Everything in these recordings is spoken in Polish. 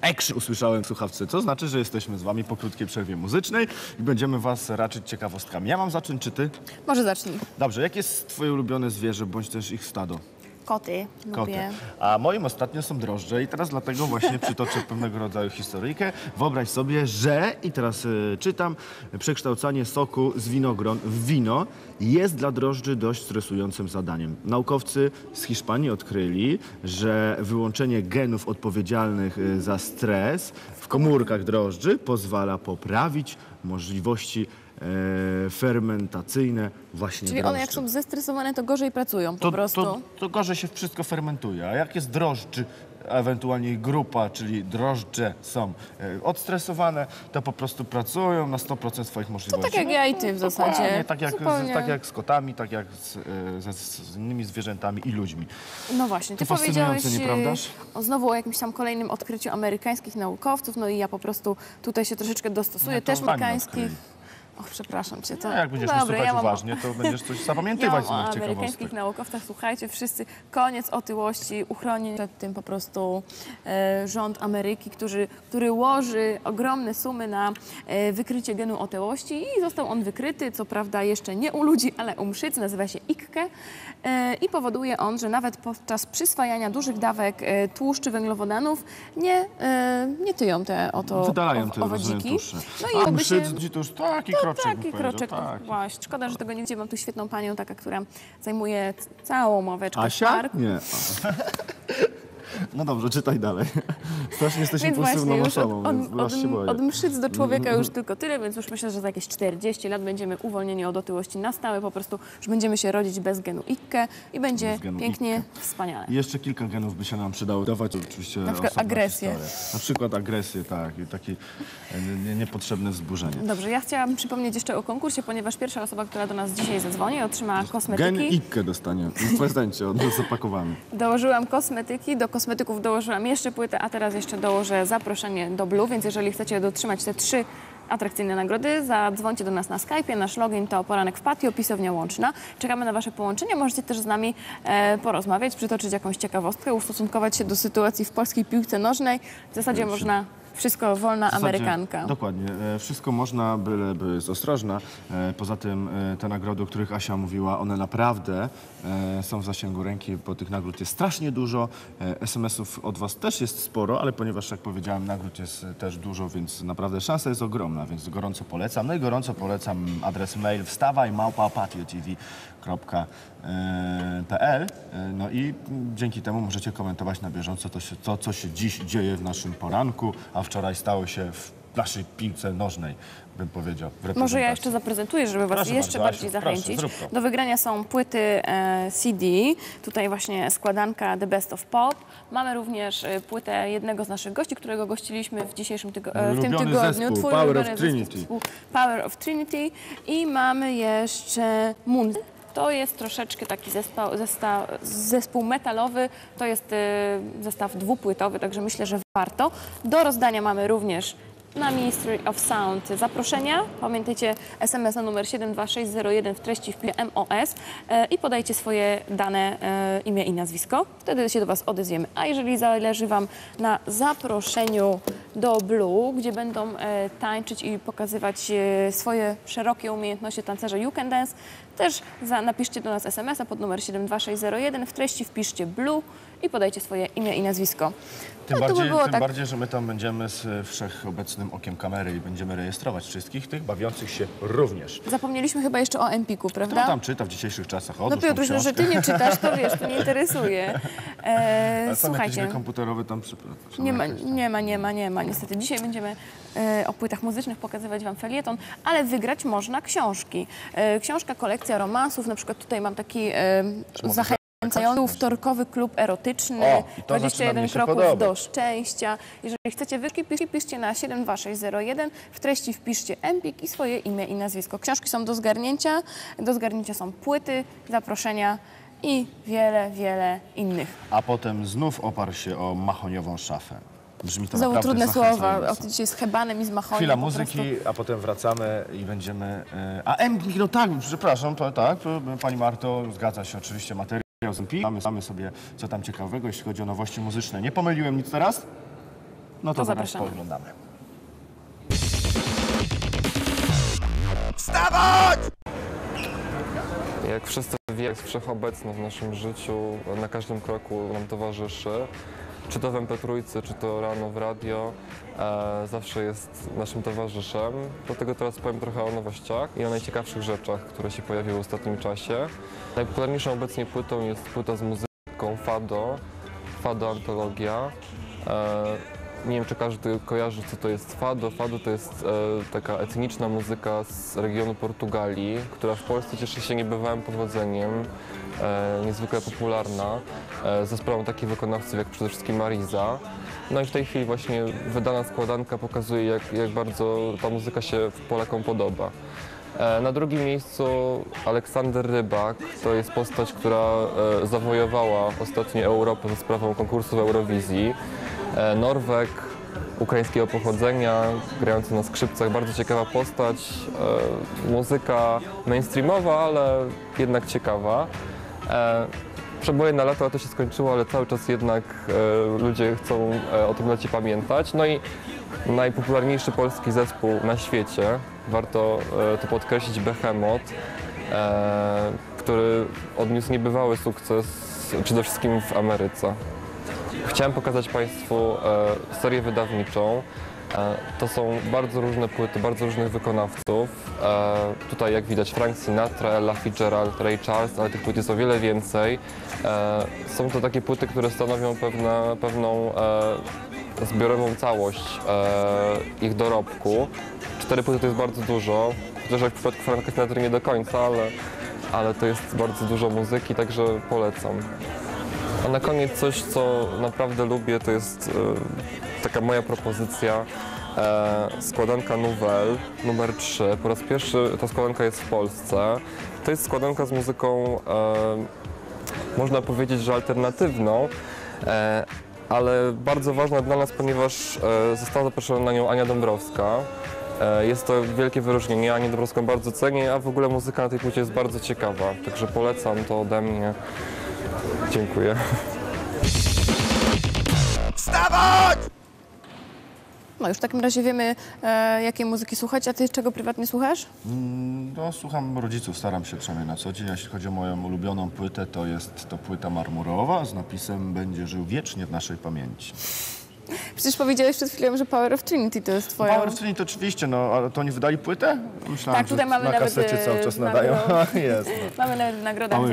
Ekszy usłyszałem w słuchawce, co znaczy, że jesteśmy z wami po krótkiej przerwie muzycznej i będziemy was raczyć ciekawostkami. Ja mam zacząć, czy ty? Może zacznij. Dobrze, jakie jest twoje ulubione zwierzę, bądź też ich stado? Koty. Koty. Lubię. A moim ostatnio są drożdże i teraz dlatego właśnie przytoczę pewnego rodzaju historyjkę. Wyobraź sobie, że, i teraz e, czytam, przekształcanie soku z winogron w wino jest dla drożdży dość stresującym zadaniem. Naukowcy z Hiszpanii odkryli, że wyłączenie genów odpowiedzialnych e, za stres w komórkach drożdży pozwala poprawić możliwości e, fermentacyjne właśnie Czyli one jak są zestresowane, to gorzej pracują po To, prostu. to, to gorzej się wszystko fermentuje. A jak jest drożdży, ewentualnie ich grupa, czyli drożdże są e, odstresowane, to po prostu pracują na 100% swoich To możliwości. tak jak ja i ty w zasadzie. Dokładnie, tak jak, Zupełnie. z, tak jak z kotami, tak jak z, e, ze, z innymi zwierzętami i ludźmi. No właśnie, ty To fascynujące, powiedziałeś nieprawdaż? e, o, znowu o jakimś tam kolejnym odkryciu amerykańskich naukowców, no i ja po prostu tutaj się troszeczkę dostosuję, No to też amerykańskich. odkryli. Och, przepraszam cię. To... No, jak będziesz Dobra, mnie słuchać ja mam- uważnie, to będziesz coś Ja zapamiętywać z mam o moich amerykańskich naukowcach, słuchajcie, wszyscy, koniec otyłości, uchroni przed tym po prostu e, rząd Ameryki, który, który łoży ogromne sumy na e, wykrycie genu otyłości i został on wykryty, co prawda jeszcze nie u ludzi, ale u mszyc, nazywa się IKKE i powoduje on, że nawet podczas przyswajania dużych dawek e, tłuszczy węglowodanów nie, e, nie tyją te oto Wydalają te tłuszcze. No i A się... to już taki kroczek bym Taki kroczek, tak. właśnie. Szkoda, że tego nie widzę. Mam tu świetną panią, taka, która zajmuje całą ławeczkę w Asia? parku. Nie. No dobrze, czytaj dalej. Strasznie jesteś Więc właśnie impulsywną od, osobą, więc od, się od, boję. od mszyc do człowieka już tylko tyle, więc już myślę, że za jakieś 40 lat będziemy uwolnieni od otyłości na stałe. Po prostu już będziemy się rodzić bez genu IKKE i będzie pięknie, IKKE. wspaniale. I Jeszcze kilka genów by się nam przydało dawać, oczywiście Na przykład agresję. historia. Na przykład agresję, tak, i takie nie- niepotrzebne wzburzenie. Dobrze, ja chciałabym przypomnieć jeszcze o konkursie, ponieważ pierwsza osoba, która do nas dzisiaj zadzwoni, otrzyma Gen kosmetyki. Ikke dostanie w prezencie od nas zapakowany. Dołożyłam kosmetyki, do kosmetyków dołożyłam jeszcze płytę, a teraz jeszcze dołożę zaproszenie do Blue, więc jeżeli chcecie dotrzymać te trzy atrakcyjne nagrody, zadzwońcie do nas na Skype'ie. Nasz login to Poranek w Patio, pisownia łączna. Czekamy na Wasze połączenia. Możecie też z nami e, porozmawiać, przytoczyć jakąś ciekawostkę, ustosunkować się do sytuacji w polskiej piłce nożnej. W zasadzie można wszystko, wolna zasadzie- Amerykanka. Dokładnie. E, Wszystko można, byleby jest ostrożna. E, Poza tym e, te nagrody, o których Asia mówiła, one naprawdę są w zasięgu ręki, bo tych nagród jest strasznie dużo. SMS-ów od Was też jest sporo, ale ponieważ, jak powiedziałem, nagród jest też dużo, więc naprawdę szansa jest ogromna, więc gorąco polecam. No i gorąco polecam adres mail wstawaj małpa pl. No i dzięki temu możecie komentować na bieżąco to, się, to, co się dziś dzieje w naszym poranku, a wczoraj stało się w naszej piłce nożnej, bym powiedział. W Może ja jeszcze zaprezentuję, żeby Was Proszę jeszcze bardzo, bardziej Asiu, proszę, zachęcić. to. Do wygrania są płyty e, CD, tutaj właśnie składanka The Best of Pop. Mamy również e, płytę jednego z naszych gości, którego gościliśmy w dzisiejszym tygo- e, w tym tygodniu. zespół, Twój Power of Trinity. zespół Power of Trinity i mamy jeszcze Moon. To jest troszeczkę taki zestaw, zespół metalowy, to jest e, zestaw dwupłytowy, także myślę, że warto. Do rozdania mamy również na Ministry of Sound zaproszenia. Pamiętajcie SMS na numer 72601 w treści wpisz MOS e, i podajcie swoje dane, e, imię i nazwisko. Wtedy się do Was odezwiemy. A jeżeli zależy Wam na zaproszeniu do Blue, gdzie będą e, tańczyć i pokazywać e, swoje szerokie umiejętności tancerza You Can Dance, też za, napiszcie do nas SMS-a pod numer 72601, w treści wpiszcie Blue i podajcie swoje imię i nazwisko. Tym, No, by bardziej, było tym tak- bardziej, że my tam będziemy z e, wszechobecnym okiem kamery i będziemy rejestrować wszystkich tych bawiących się również. Zapomnieliśmy chyba jeszcze o Empiku, Kto prawda? tam czyta w dzisiejszych czasach? No Odłóż tą Piotruś, no, że ty nie czytasz, to wiesz, to nie interesuje. E, Ale słuchajcie, gry komputerowe tam przepraszam. nie ma, nie ma, nie ma, nie ma. Niestety dzisiaj będziemy e, o płytach muzycznych pokazywać Wam felieton, ale wygrać można książki. E, książka, kolekcja romansów, na przykład tutaj mam taki e, zachęcający wtorkowy klub erotyczny, O, i to zaczyna 21 mi się kroków podobać. do szczęścia. Jeżeli chcecie wyszki, piszcie na 72601, w treści wpiszcie Empik i swoje imię i nazwisko. Książki są do zgarnięcia, do zgarnięcia są płyty, zaproszenia i wiele, wiele innych. A potem znów oparł się o mahoniową szafę. Brzmi to Znowu trudne słowa, o ty dzisiaj z hebanem i z machoniem. Chwila muzyki, prostu. a potem wracamy i będziemy... e, A Empik, no tak, przepraszam, to tak, to, Pani Marto, zgadza się oczywiście materiał z Empik. Mamy, mamy sobie co tam ciekawego, jeśli chodzi o nowości muzyczne. Nie pomyliłem nic teraz? No to, To zaraz pooglądamy. Jak wszyscy wiemy, jest wszechobecny w naszym życiu, na każdym kroku nam towarzyszy. Czy to w MP3, czy to rano w radio, e, zawsze jest naszym towarzyszem. Dlatego teraz powiem trochę o nowościach i o najciekawszych rzeczach, które się pojawiły w ostatnim czasie. Najpopularniejszą obecnie płytą jest płyta z muzyką Fado, Fado Antologia. E, nie wiem, czy każdy kojarzy, co to jest fado. Fado to jest e, taka etniczna muzyka z regionu Portugalii, która w Polsce cieszy się niebywałym powodzeniem, e, niezwykle popularna, e, ze sprawą takich wykonawców jak przede wszystkim Mariza. No i w tej chwili właśnie wydana składanka pokazuje, jak, jak bardzo ta muzyka się Polakom podoba. E, Na drugim miejscu Aleksander Rybak. To jest postać, która e, zawojowała ostatnio Europę za sprawą konkursu w Eurowizji. E, Norweg ukraińskiego pochodzenia, grający na skrzypcach, bardzo ciekawa postać. E, Muzyka mainstreamowa, ale jednak ciekawa. E, Przeboje na lato to się skończyło, ale cały czas jednak ludzie chcą o tym lecie pamiętać. No i najpopularniejszy polski zespół na świecie, warto to podkreślić, Behemoth, który odniósł niebywały sukces przede wszystkim w Ameryce. Chciałem pokazać Państwu e, serię wydawniczą. E, to są bardzo różne płyty, bardzo różnych wykonawców. E, tutaj jak widać Frank Sinatra, Ella Fitzgerald, Ray Charles, ale tych płyt jest o wiele więcej. Są to takie płyty, które stanowią pewne, pewną zbiorową całość ich dorobku. Cztery płyty to jest bardzo dużo, chociaż jak w przypadku Franka Sinatra nie do końca, ale, ale to jest bardzo dużo muzyki, także polecam. A na koniec coś, co naprawdę lubię, to jest e, taka moja propozycja. E, składanka Nouvelle numer 3. Po raz pierwszy ta składanka jest w Polsce. To jest składanka z muzyką, e, można powiedzieć, że alternatywną, e, ale bardzo ważna dla nas, ponieważ e, została zaproszona na nią Ania Dąbrowska. E, Jest to wielkie wyróżnienie, Anię Dąbrowską bardzo cenię, a w ogóle muzyka na tej płycie jest bardzo ciekawa, także polecam to ode mnie. Dziękuję. No już w takim razie wiemy, e, jakiej muzyki słuchać. A ty czego prywatnie słuchasz? No, słucham rodziców, staram się przynajmniej na co dzień. Jeśli chodzi o moją ulubioną płytę, to jest to płyta marmurowa z napisem Będzie żył wiecznie w naszej pamięci. Przecież powiedziałeś przed chwilą, że Power of Trinity to jest twoja... Power of Trinity oczywiście, no ale to oni wydali płytę? Myślałem, Tak, tutaj że mamy na nawet, kasecie e, cały czas nadają. jest. No. Mamy nawet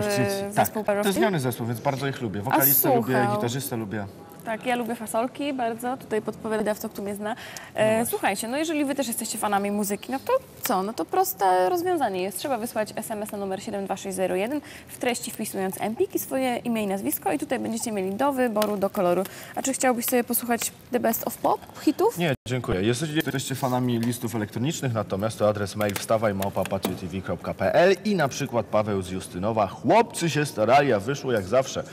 w e, Trinity. zespół Tak, Power of to jest Trinity. zmiany zespół, więc bardzo ich lubię. Wokalistę lubię, gitarzystę lubię. Tak, ja lubię fasolki bardzo, tutaj podpowiada dawca, kto mnie zna. No E, słuchajcie, no jeżeli wy też jesteście fanami muzyki, no to co? No to proste rozwiązanie jest. Trzeba wysłać SMS na numer 72601, w treści wpisując empik i swoje imię i nazwisko i tutaj będziecie mieli do wyboru, do koloru. A czy chciałbyś sobie posłuchać The Best of Pop hitów? Nie, dziękuję. Jesteście, jesteście fanami listów elektronicznych, natomiast to adres mail wstawajmałpa.patriotv.pl i na przykład Paweł z Justynowa. Chłopcy się starali, a wyszło jak zawsze.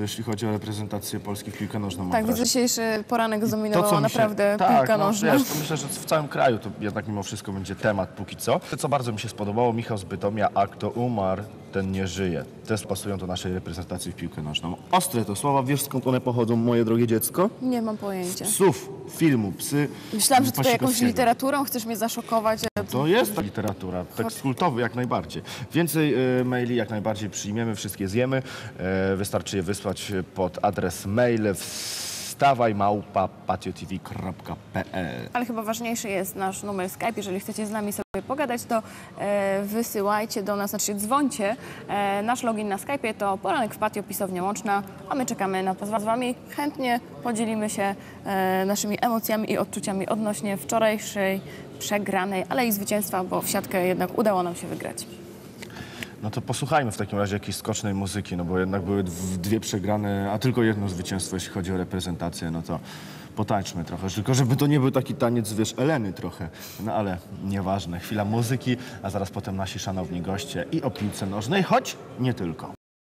To jeśli chodzi o reprezentację Polski w piłkę nożną. Tak, widzę, dzisiejszy poranek zdominował się- naprawdę tak, piłka no, nożna. Wiesz, myślę, że w całym kraju to jednak mimo wszystko będzie temat póki co. To, co bardzo mi się spodobało, Michał z Bytomia, a kto umarł, ten nie żyje. Też pasują do naszej reprezentacji w piłkę nożną. Ostre to słowa, wiesz skąd one pochodzą, moje drogie dziecko? Nie mam pojęcia. Psów, filmu, psy. Myślałam, że tutaj jakąś literaturą chcesz mnie zaszokować. a To jest ta literatura, tekst kultowy jak najbardziej. Więcej e, maili jak najbardziej przyjmiemy, wszystkie zjemy. E, wystarczy je wysłać pod adres mail wstawajmałpa.patriotv.pl Ale chyba ważniejszy jest nasz numer Skype. Jeżeli chcecie z nami sobie pogadać, to e, wysyłajcie do nas, znaczy dzwońcie. E, nasz login na Skype to poranek w patio pisownia łączna, a my czekamy na was z wami. Chętnie podzielimy się e, naszymi emocjami i odczuciami odnośnie wczorajszej przegranej, ale i zwycięstwa, bo w siatkę jednak udało nam się wygrać. No to posłuchajmy w takim razie jakiejś skocznej muzyki, no bo jednak były dw- dwie przegrane, a tylko jedno zwycięstwo, jeśli chodzi o reprezentację, no to potańczmy trochę. Tylko żeby to nie był taki taniec, wiesz, Eleny trochę. No ale nieważne. Chwila muzyki, a zaraz potem nasi szanowni goście i o piłce nożnej, choć nie tylko.